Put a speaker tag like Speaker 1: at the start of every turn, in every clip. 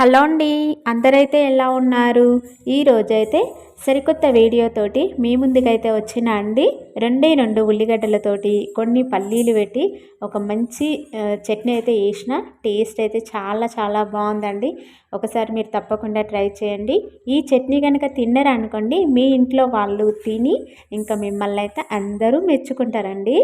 Speaker 1: Hello అండి అందరైతే ఎలా ఉన్నారు? ఈరోజైతే సరికొత్త వీడియోతోటి మీ ముందుకైతే వచ్చిన అండి. రెండే రెండు ఉల్లిగడ్డలతోటి కొన్ని పల్లీలు పెట్టి ఒక మంచి చట్నీ అయితే వేసిన టేస్ట్ అయితే చాలా చాలా బాగుందండి. ఒకసారి మీరు తప్పకుండా ట్రై చేయండి. ఈ చట్నీ కనుక తిన్నారనుకోండి మీ ఇంట్లో వాళ్ళు తిని ఇంకా మిమ్మల్ని అయితే అందరూ మెచ్చుకుంటారండి.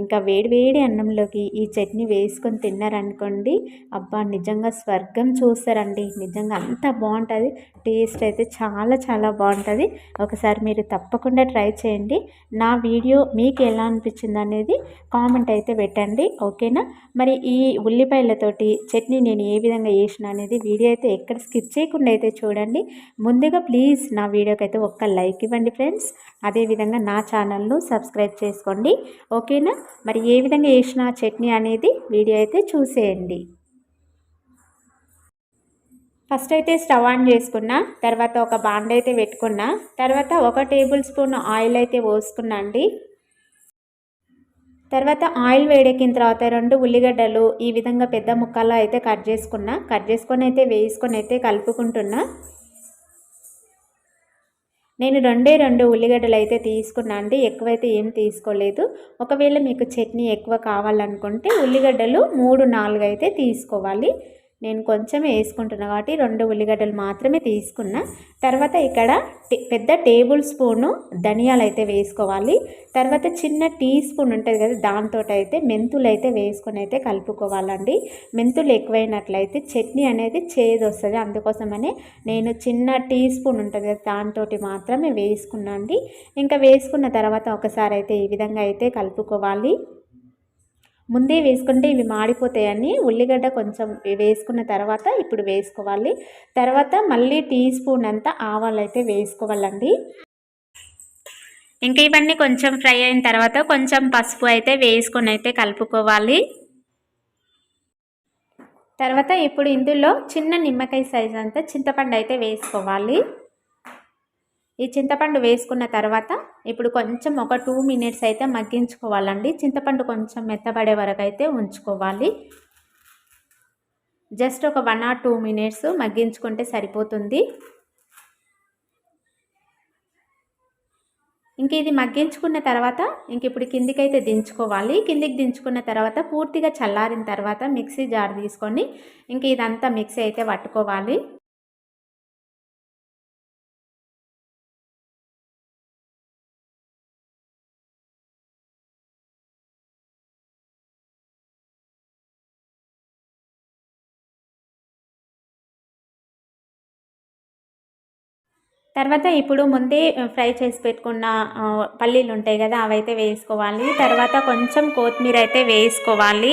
Speaker 1: ఇంకా వేడివేడి అన్నంలోకి ఈ చట్నీ వేసుకొని తిన్నారనుకోండి అబ్బా నిజంగా స్వర్గం చూస్తారండి. నిజంగా అంత బాగుంటుంది. టేస్ట్ అయితే చాలా చాలా బాగుంటుంది. ఒకసారి మీరు తప్పకుండా ట్రై చేయండి. నా వీడియో మీకు ఎలా అనిపించింది అనేది కామెంట్ అయితే పెట్టండి. ఓకేనా? మరి ఈ ఉల్లిపాయలతోటి చట్నీ నేను ఏ విధంగా వేసిన అనేది వీడియో అయితే ఎక్కడ స్కిప్ చేయకుండా అయితే చూడండి. ముందుగా ప్లీజ్ నా వీడియోకి అయితే ఒక్క లైక్ ఇవ్వండి ఫ్రెండ్స్. అదేవిధంగా నా ఛానల్ను సబ్స్క్రైబ్ చేసుకోండి. ఓకేనా? మరి ఏ విధంగా వేసిన చట్నీ అనేది వీడియో అయితే చూసేయండి. ఫస్ట్ అయితే స్టవ్ ఆన్ చేసుకున్నా తర్వాత ఒక బాండ్ అయితే పెట్టుకున్నా తర్వాత ఒక టేబుల్ స్పూన్ ఆయిల్ అయితే పోసుకున్నా అండి. తర్వాత ఆయిల్ వేడెక్కిన తర్వాత రెండు ఉల్లిగడ్డలు ఈ విధంగా పెద్ద ముక్కల్లో అయితే కట్ చేసుకున్నా కట్ చేసుకొని అయితే వేసుకొని అయితే కలుపుకుంటున్నా. నేను రెండే రెండు ఉల్లిగడ్డలు అయితే తీసుకున్నా అండి ఎక్కువైతే ఏం తీసుకోలేదు. ఒకవేళ మీకు చట్నీ ఎక్కువ కావాలనుకుంటే ఉల్లిగడ్డలు మూడు నాలుగు అయితే తీసుకోవాలి. నేను కొంచెం వేసుకుంటున్నా కాబట్టి రెండు ఉల్లిగడ్డలు మాత్రమే తీసుకున్నా. తర్వాత ఇక్కడ పెద్ద టేబుల్ స్పూను ధనియాలు అయితే వేసుకోవాలి. తర్వాత చిన్న టీ స్పూన్ ఉంటుంది కదా దాంతో అయితే మెంతులు అయితే వేసుకొని అయితే కలుపుకోవాలండి. మెంతులు ఎక్కువైనట్లయితే చట్నీ అనేది చేదు వస్తుంది అందుకోసమనే నేను చిన్న టీ స్పూన్ ఉంటుంది కదా దాంతో మాత్రమే వేసుకున్నాండి. ఇంకా వేసుకున్న తర్వాత ఒకసారి అయితే ఈ విధంగా అయితే కలుపుకోవాలి. ముందే వేసుకుంటే ఇవి మాడిపోతాయని ఉల్లిగడ్డ కొంచెం వేసుకున్న తర్వాత ఇప్పుడు వేసుకోవాలి. తర్వాత మళ్ళీ టీ స్పూన్ అంతా ఆవాలు అయితే వేసుకోవాలండి. ఇంకా ఇవన్నీ కొంచెం ఫ్రై అయిన తర్వాత కొంచెం పసుపు అయితే వేసుకొని అయితే కలుపుకోవాలి. తర్వాత ఇప్పుడు ఇందులో చిన్న నిమ్మకాయ సైజ్ అంతా చింతపండు అయితే వేసుకోవాలి. ఈ చింతపండు వేసుకున్న తర్వాత ఇప్పుడు కొంచెం ఒక టూ మినిట్స్ అయితే మగ్గించుకోవాలండి. చింతపండు కొంచెం మెత్తబడే వరకు అయితే ఉంచుకోవాలి. జస్ట్ ఒక వన్ ఆర్ టూ మినిట్స్ మగ్గించుకుంటే సరిపోతుంది. ఇంక ఇది మగ్గించుకున్న తర్వాత ఇంక ఇప్పుడు కిందికైతే దించుకోవాలి. కిందికి దించుకున్న తర్వాత పూర్తిగా చల్లారిన తర్వాత మిక్సీ జార్ తీసుకొని ఇంక ఇదంతా మిక్సీ అయితే పట్టుకోవాలి. తర్వాత ఇప్పుడు ముందే ఫ్రై చేసి పెట్టుకున్న పల్లీలు ఉంటాయి కదా అవైతే వేసుకోవాలి. తర్వాత కొంచెం కొత్తిమీర అయితే వేసుకోవాలి.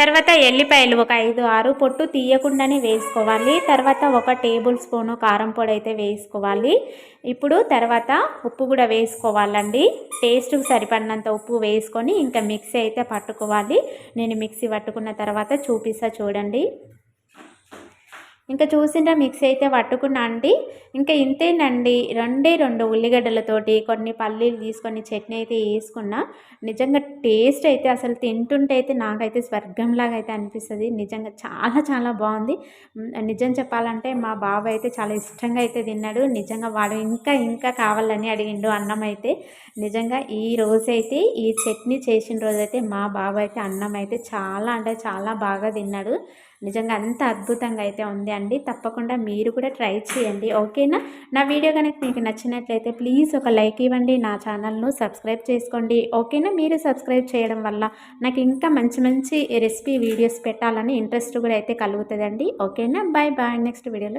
Speaker 1: తర్వాత ఎల్లిపాయలు ఒక ఐదు ఆరు పొట్టు తీయకుండానే వేసుకోవాలి. తర్వాత ఒక టేబుల్ స్పూను కారం పొడి అయితే వేసుకోవాలి. ఇప్పుడు తర్వాత ఉప్పు కూడా వేసుకోవాలండి. టేస్ట్కి సరిపడినంత ఉప్పు వేసుకొని ఇంకా మిక్సీ అయితే పట్టుకోవాలి. నేను మిక్సీ పట్టుకున్న తర్వాత చూపిస్తా చూడండి. ఇంకా చూసిన మిక్సీ అయితే పట్టుకున్నా అండి. ఇంకా ఇంతేనండి రెండే రెండు ఉల్లిగడ్డలతోటి కొన్ని పల్లీలు తీసుకొని చట్నీ అయితే వేసుకున్నా నిజంగా టేస్ట్ అయితే అసలు తింటుంటే అయితే నాకైతే స్వర్గంలాగా అయితే అనిపిస్తుంది. నిజంగా చాలా చాలా బాగుంది. నిజం చెప్పాలంటే మా బాబు అయితే చాలా ఇష్టంగా అయితే తిన్నాడు. నిజంగా వాడు ఇంకా ఇంకా కావాలని అడిగిండు అన్నం అయితే. నిజంగా ఈ రోజైతే ఈ చట్నీ చేసిన రోజైతే మా బాబు అయితే అన్నం అయితే చాలా అంటే చాలా బాగా తిన్నాడు. నిజంగా అంత అద్భుతంగా అయితే ఉంది అండి తప్పకుండా మీరు కూడా ట్రై చేయండి. ఓకేనా? నా వీడియో కనుక మీకు నచ్చినట్లయితే ప్లీజ్ ఒక లైక్ ఇవ్వండి. నా ఛానల్ను సబ్స్క్రైబ్ చేసుకోండి. ఓకేనా? మీరు సబ్స్క్రైబ్ చేయడం వల్ల నాకు ఇంకా మంచి మంచి రెసిపీ వీడియోస్ పెట్టాలని ఇంట్రెస్ట్ కూడా అయితే కలుగుతుందండి. ఓకేనా? Bye bye. నెక్స్ట్ వీడియోలో